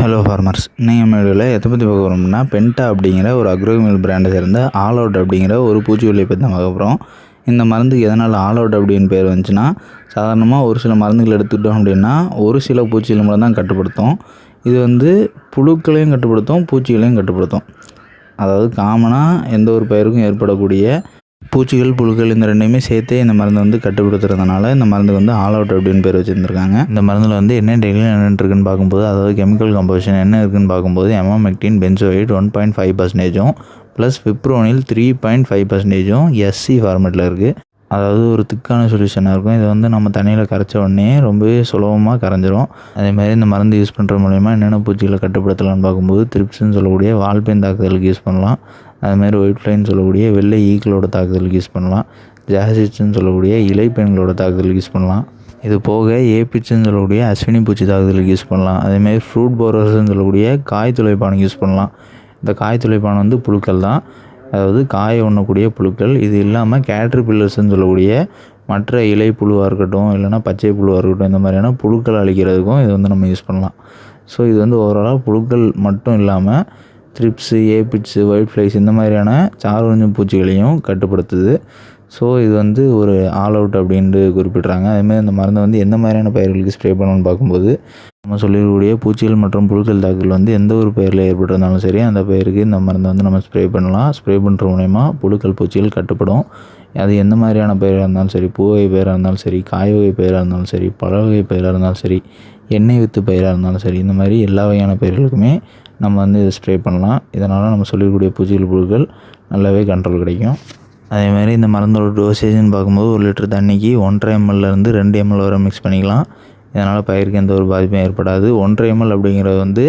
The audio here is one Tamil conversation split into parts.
ஹலோ ஃபார்மர்ஸ் நீங்கள் வீடியோவில் எதை பற்றி பார்க்க போகிறோம்னா பென்டா அப்படிங்கிற ஒரு அக்ரோமில் பிராண்டை சேர்ந்த ஆல் அவுட் அப்படிங்கிற ஒரு பூச்சிக்கொல்லியை பற்றி தான் பார்க்க போகிறோம் இந்த மருந்துக்கு எதனால் ஆல் அவுட் அப்படின்னு பேர் வந்துச்சுன்னா சாதாரணமாக ஒரு சில மருந்துகள் எடுத்துக்கிட்டோம் அப்படின்னா ஒரு சில பூச்சிகள் மட்டும் தான் கட்டுப்படுத்தும். இது வந்து புழுக்களையும் கட்டுப்படுத்தும் பூச்சிகளையும் கட்டுப்படுத்தும். அதாவது காமனாக எந்த ஒரு பயிருக்கும் ஏற்படக்கூடிய பூச்சிகள் புழுக்கள் இந்த ரெண்டையுமே சேர்த்தே இந்த மருந்து வந்து கட்டுப்படுத்துறதுனால இந்த மருந்து வந்து ஆல் அவுட் அப்படின்னு பேர் வச்சுருந்துருக்காங்க. இந்த மருந்தில் வந்து என்ன டெய்லி என்ன இருக்குன்னு பார்க்கும்போது அதாவது கெமிக்கல் கம்போசிஷன் என்ன இருக்குன்னு பார்க்கும்போது emamectin benzoate one point five பர்சன்டேஜும் plus fipronil three point five பர்சன்டேஜும் SC ஃபார்மேட்டில் இருக்குது அதாவது ஒரு திக்கான சொல்யூஷனாக இருக்கும். இது வந்து நம்ம தண்ணியில் கரைச்ச உடனே ரொம்பவே சுலபமாக கரைஞ்சிரும். அதேமாதிரி இந்த மருந்து யூஸ் பண்ணுற மூலயமா என்னென்ன பூச்சிகளை கட்டுப்படுத்தலாம்னு பார்க்கும்போது த்ரிப்ஸ்னு சொல்லக்கூடிய வால்பெயின் தாக்குதலுக்கு யூஸ் பண்ணலாம். அதுமாரி ஒயிட் ஃப்ளைன்னு சொல்லக்கூடிய வெள்ளை ஈக்களோட தாக்குதலுக்கு யூஸ் பண்ணலாம். ஜாசிட்ஸ்ன்னு சொல்லக்கூடிய இலைப்பெண்களோட தாக்குதலுக்கு யூஸ் பண்ணலாம். இது போக ஏபிச்சுன்னு சொல்லக்கூடிய அஸ்வினி பூச்சி தாக்குதலுக்கு யூஸ் பண்ணலாம். அதேமாதிரி ஃப்ரூட் போரர்ஸ்ன்னு சொல்லக்கூடிய காய் துளைப்பானுக்கு யூஸ் பண்ணலாம். இந்த காய் துளைப்பான் வந்து புழுக்கள் தான். அதாவது காய உண்ணக்கூடிய புழுக்கள். இது இல்லாமல் கேட்ரு பில்லர்ஸ்ன்னு சொல்லக்கூடிய மற்ற இலை புழுவாக இருக்கட்டும் இல்லைனா பச்சை புழுவாக இருக்கட்டும் இந்த மாதிரியான புழுக்கள் அழிக்கிறதுக்கும் இது வந்து நம்ம யூஸ் பண்ணலாம். ஸோ இது வந்து ஓவராலாக புழுக்கள் மட்டும் இல்லாமல் த்ரிப்ஸு ஏபிட்ஸு ஒயிட் ஃப்ளைஸ் இந்த மாதிரியான சார்வஞ்சம் பூச்சிகளையும் கட்டுப்படுத்துது. ஸோ இது வந்து ஒரு ஆல் அவுட் அப்படின்ட்டு குறிப்பிட்றாங்க. அதேமாதிரி இந்த மருந்தை வந்து எந்த மாதிரியான பயிர்களுக்கு ஸ்ப்ரே பண்ணணும்னு பார்க்கும்போது நம்ம சொல்லிருக்கக்கூடிய பூச்சிகள் மற்றும் புழுக்கள் தாக்குதல் வந்து எந்த ஒரு பயிரில் ஏற்பட்டிருந்தாலும் சரி அந்த பயிருக்கு இந்த மருந்தை வந்து நம்ம ஸ்ப்ரே பண்ணலாம். ஸ்ப்ரே பண்ணுற மூலயமா புழுக்கள் பூச்சிகள் கட்டுப்படும். அது எந்த மாதிரியான பயிராக இருந்தாலும் சரி பூ வகை பயிராக இருந்தாலும் சரி காய் வகை பயிராக இருந்தாலும் சரி பழ வகை பயிராக இருந்தாலும் சரி எண்ணெய் வித்து பயிராக இருந்தாலும் சரி இந்த மாதிரி எல்லா வகையான பயிர்களுக்குமே நம்ம வந்து இதை ஸ்ப்ரே பண்ணலாம். இதனால் நம்ம சொல்லிக்கூடிய பூச்சிகள் புழுக்கள் நல்லாவே கண்ட்ரோல் கிடைக்கும். அதேமாதிரி இந்த மருந்தோட டோசேஜ்னு பார்க்கும்போது ஒரு லிட்டர் தண்ணிக்கு ஒன்றரை எம்எல்லேருந்து ரெண்டு எம்எல் வரை மிக்ஸ் பண்ணிக்கலாம். இதனால் பயிருக்கு எந்த ஒரு பாதிப்பும் ஏற்படாது. ஒன்றரை எம்எல் அப்படிங்கிறது வந்து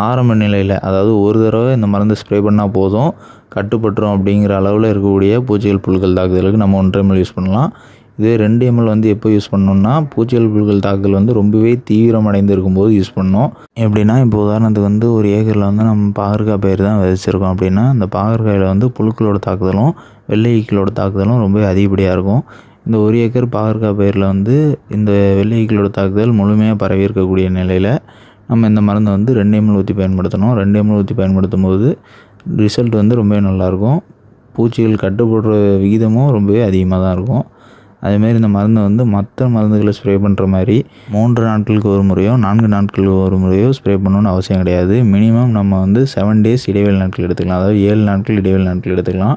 ஆரம்ப நிலையில் அதாவது ஒரு தடவை இந்த மருந்து ஸ்ப்ரே பண்ணால் போதும். கட்டுப்பட்டுரும் அப்படிங்கிற அளவில் இருக்கக்கூடிய பூச்சிகள் புழுக்கள் தாக்குதலுக்கு நம்ம ஒன்றரை எம்எல் யூஸ் பண்ணலாம். இதே ரெண்டு எம்எல் வந்து எப்போ யூஸ் பண்ணோம்னா பூச்சிகள் புழுக்கள் தாக்குதல் வந்து ரொம்பவே தீவிரமடைந்து இருக்கும்போது யூஸ் பண்ணோம். எப்படின்னா இப்போ உதாரணத்துக்கு வந்து ஒரு ஏக்கரில் வந்து நம்ம பாகற்காய் பயிர் தான் விதைச்சிருக்கோம் அப்படின்னா அந்த பாகற்காயில் வந்து புழுக்களோட தாக்குதலும் வெள்ளை ஈக்களோட தாக்குதலும் ரொம்பவே அதிகப்படியாக இருக்கும். இந்த ஒரு ஏக்கர் பாகற்காய் பயிரில் வந்து இந்த வெள்ளை ஈக்களோட தாக்குதல் முழுமையாக பரவி இருக்கக்கூடிய நிலையில் நம்ம இந்த மருந்தை வந்து ரெண்டு எம்எல் ஊற்றி பயன்படுத்தணும். ரெண்டு எம்எல் ஊற்றி பயன்படுத்தும் போது ரிசல்ட் வந்து ரொம்பவே நல்லாயிருக்கும் பூச்சிகள் கட்டுப்படுற விகிதமும் ரொம்பவே அதிகமாக தான் இருக்கும். அதேமாரி இந்த மருந்தை வந்து மற்ற மருந்துகளை ஸ்ப்ரே பண்ணுற மாதிரி மூன்று நாட்களுக்கு ஒரு முறையோ நான்கு நாட்களுக்கு ஒரு முறையோ ஸ்ப்ரே பண்ணணும்னு அவசியம் கிடையாது. மினிமம் நம்ம வந்து செவன் டேஸ் இடைவெளி நாட்கள் எடுத்துக்கலாம். அதாவது ஏழு நாட்கள் இடைவெளி நாட்கள் எடுத்துக்கலாம்.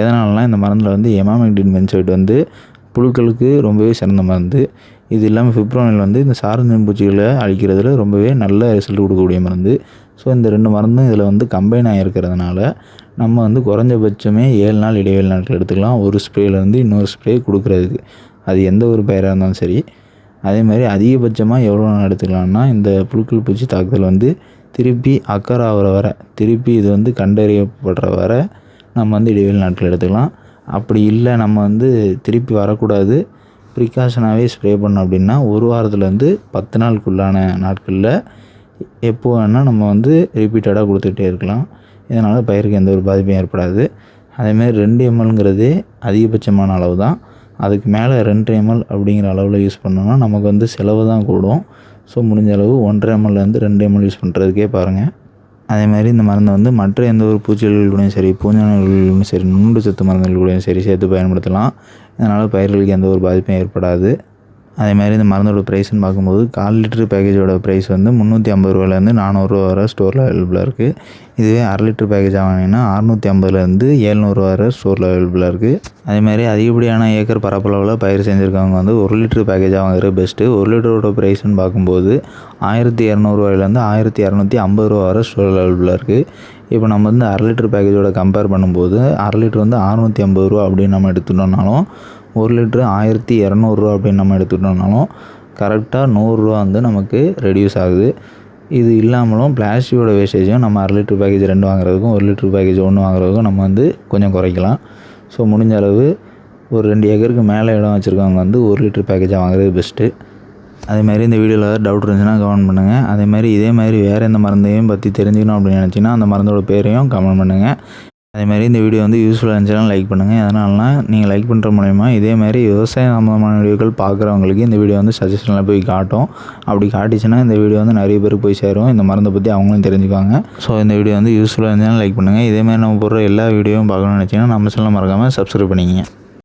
எதனாலலாம் இந்த மருந்தில் வந்து எமாமெக்டின் பென்சைட் வந்து புழுக்களுக்கு ரொம்பவே சிறந்த மருந்து. இது இல்லாமல் ஃபிப்ரோனில் வந்து இந்த சாரஞ்சன் பூச்சிகளை அழிக்கிறதுல ரொம்பவே நல்ல ரிசல்ட் கொடுக்கக்கூடிய மருந்து. ஸோ இந்த ரெண்டு மருந்தும் இதில் வந்து கம்பைன் ஆகிருக்கிறதுனால நம்ம வந்து குறைஞ்சபட்சமே ஏழு நாள் இடைவெளி நாட்கள் எடுத்துக்கலாம். ஒரு ஸ்ப்ரேலேருந்து இன்னொரு ஸ்ப்ரே கொடுக்குறதுக்கு. அது எந்த ஒரு பயிராக இருந்தாலும் சரி. அதே மாதிரி அதிகபட்சமாக எவ்வளோ நாள் எடுத்துக்கலாம்னா இந்த புழுக்கள் பூச்சி தாக்குதல் வந்து திருப்பி அக்கறை ஆகிற வர திருப்பி இது வந்து கண்டறியப்படுற வர நம்ம வந்து இடைவெளி நாட்கள் எடுத்துக்கலாம். அப்படி இல்லை நம்ம வந்து திருப்பி வரக்கூடாது. ப்ரிகாஷனாகவே ஸ்ப்ரே பண்ணோம் அப்படின்னா ஒரு வாரத்துலேருந்து பத்து நாளுக்குள்ளான நாட்களில் எப்போ வேணால் நம்ம வந்து ரிப்பீட்டடாக கொடுத்துட்டே இருக்கலாம். இதனால் பயிருக்கு எந்த ஒரு பாதிப்பும் ஏற்படாது. அதேமாதிரி ரெண்டு எம்எல்ங்கிறதே அதிகபட்சமான அளவு தான் அதுக்கு மேலே ரெண்டு எம்எல் அப்படிங்கிற அளவில் யூஸ் பண்ணோம்னா நமக்கு வந்து செலவு தான் கூடும். ஸோ முடிஞ்ச அளவு ஒன்றரை எம்எல்லேருந்து ரெண்டு எம்எல் யூஸ் பண்ணுறதுக்கே பாருங்கள் அதே மாதிரி இந்த மருந்தை வந்து மற்ற எந்த ஒரு பூச்சிகள் கூடயும் சரி பூஞ்சானங்களும் சரி நுண்டு சத்து மருந்துகள் கூடயும் சரி சேர்த்து பயன்படுத்தலாம். இதனால் பயிர்களுக்கு எந்த ஒரு பாதிப்பும் ஏற்படாது. அதே மாதிரி இந்த மருந்தோட ப்ரைஸ்னு பார்க்கும்போது கால் லிட்டரு பேக்கேஜோட ப்ரைஸ் வந்து முந்நூற்றி ஐம்பது ரூபாயிலேருந்து நானூறுரூவா வர ஸ்டோரில் அவைலபிளாக இருக்குது இதுவே அரை லிட்டர் பேக்கேஜ் வாங்கினீங்கன்னா அறுநூற்றி ஐம்பதுலேருந்து ஏழ்நூறுவா வர ஸ்டோரில் அவைலபிளாக இருக்குது அதே மாதிரி அதிகப்படியான ஏக்கர் பரப்பளவில் பயிர் செஞ்சுருக்கவங்க வந்து ஒரு லிட்டர் பேக்கேஜாக வாங்குறது பெஸ்ட்டு ஒரு லிட்டரோட ப்ரைஸ்னு பார்க்கும்போது ஆயிரத்தி இரநூறுவாயிலேருந்து ஆயிரத்தி இரநூத்தி ஐம்பது ரூபா வர ஸ்டோரில் அவைலபிளாக இருக்குது இப்போ நம்ம வந்து அரை லிட்டர் பேக்கேஜோட கம்பேர் பண்ணும்போது அரை லிட்டர் வந்து அறுநூற்றி ஐம்பது ரூபா அப்படின்னு நம்ம எடுத்துட்டோம்னாலும் ஒரு லிட்ரு ஆயிரத்தி இரநூறுவா அப்படின்னு நம்ம எடுத்துக்கிட்டோம்னாலும் கரெக்டாக நூறுரூவா வந்து நமக்கு ரெடியூஸ் ஆகுது. இது இல்லாமலும் பிளாஸ்டிக்கோட வேஸ்டேஜும் நம்ம அரை லிட்ரு பேக்கேஜ் ரெண்டு வாங்குறதுக்கும் ஒரு லிட்ரு பேக்கேஜ் ஒன்று வாங்குறதுக்கும் நம்ம வந்து கொஞ்சம் குறைக்கலாம். ஸோ முடிஞ்ச அளவு ஒரு ரெண்டு ஏக்கருக்கு மேலே இடம் வச்சுருக்கவங்க வந்து ஒரு லிட்ரு பேக்கேஜாக வாங்குறது பெஸ்ட்டு அதேமாதிரி இந்த வீடியோவில் ஏதாவது டவுட் இருந்துச்சுன்னா கமெண்ட் பண்ணுங்கள் அதேமாதிரி இதே மாதிரி வேறு எந்த மருந்தையும் பற்றி தெரிஞ்சுக்கணும் அப்படின்னு நினச்சிங்கன்னா அந்த மருந்தோட பேரையும் கமெண்ட் பண்ணுங்கள் அதே மாதிரி இந்த வீடியோ வந்து யூஸ்ஃபுல்லாக இருந்துச்சுன்னா லைக் பண்ணுங்கள் அதனாலனா நீங்கள் லைக் பண்ணுற மூலயமா இதே மாதிரி விவசாயம் சம்மந்தமான வீடியோக்கள் பார்க்குறவங்களுக்கு இந்த வீடியோ வந்து சஜஷனில் போய் காட்டும். அப்படி காட்டிச்சுன்னா இந்த வீடியோ வந்து நிறைய பேருக்கு போய் சேரும். இந்த மருந்தை பற்றி அவங்களும் தெரிஞ்சுக்குவாங்க. ஸோ இந்த வீடியோ வந்து யூஸ்ஃபுல்லாக இருந்துச்சுன்னா லைக் பண்ணுங்கள் இதே மாதிரி நம்ம போடுற எல்லா வீடியோவும் பார்க்கணும்னு நினச்சிங்கன்னா நம்ம சொல்ல மறக்காமல் சப்ஸ்கிரைப் பண்ணிக்கங்க.